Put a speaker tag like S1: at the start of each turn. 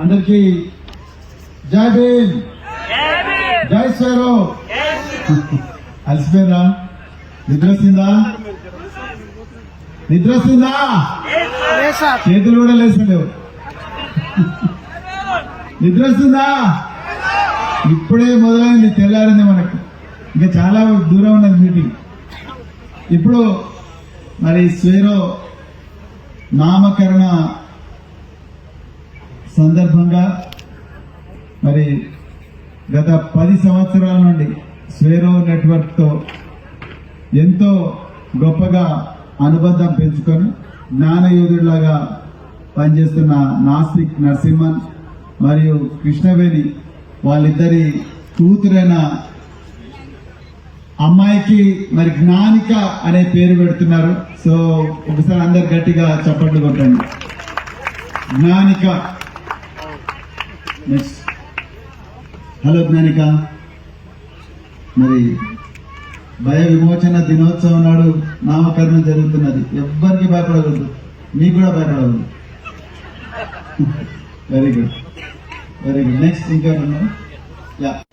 S1: అందరికీ జై భీమ్. జై శ్రీరావు అలసిపోయినా నిద్ర వస్తుందా నిద్ర వస్తుందా చేతులు కూడా లేసలేవు నిద్ర వస్తుందా ఇప్పుడే మొదలైంది తెల్లారింది మనకు. ఇంకా చాలా దూరం ఉన్నది మీటింగ్. ఇప్పుడు మరి స్వేరో నామకరణ సందర్భంగా మరి గత పది సంవత్సరాల నుండి స్వేరో నెట్వర్క్తో ఎంతో గొప్పగా అనుబంధం పెంచుకొని జ్ఞానయోధుడిలాగా పనిచేస్తున్న నాస్తిక్ నరసింహన్ మరియు కృష్ణవేణి వాళ్ళిద్దరి కూతురైన అమ్మాయికి మరి జ్ఞానిక అనే పేరు పెడుతున్నారు. సో ఒకసారి అందరు గట్టిగా చప్పట్లు కొట్టండి. జ్ఞానిక. Next hello Gnanika. మరి భయ విమోచన దినోత్సవం నాడు నామకరణం జరుగుతున్నది. ఎవ్వరికి భయపడకూడదు. మీకు కూడా భయపడకూడదు. Very good very good next ఇంకా యా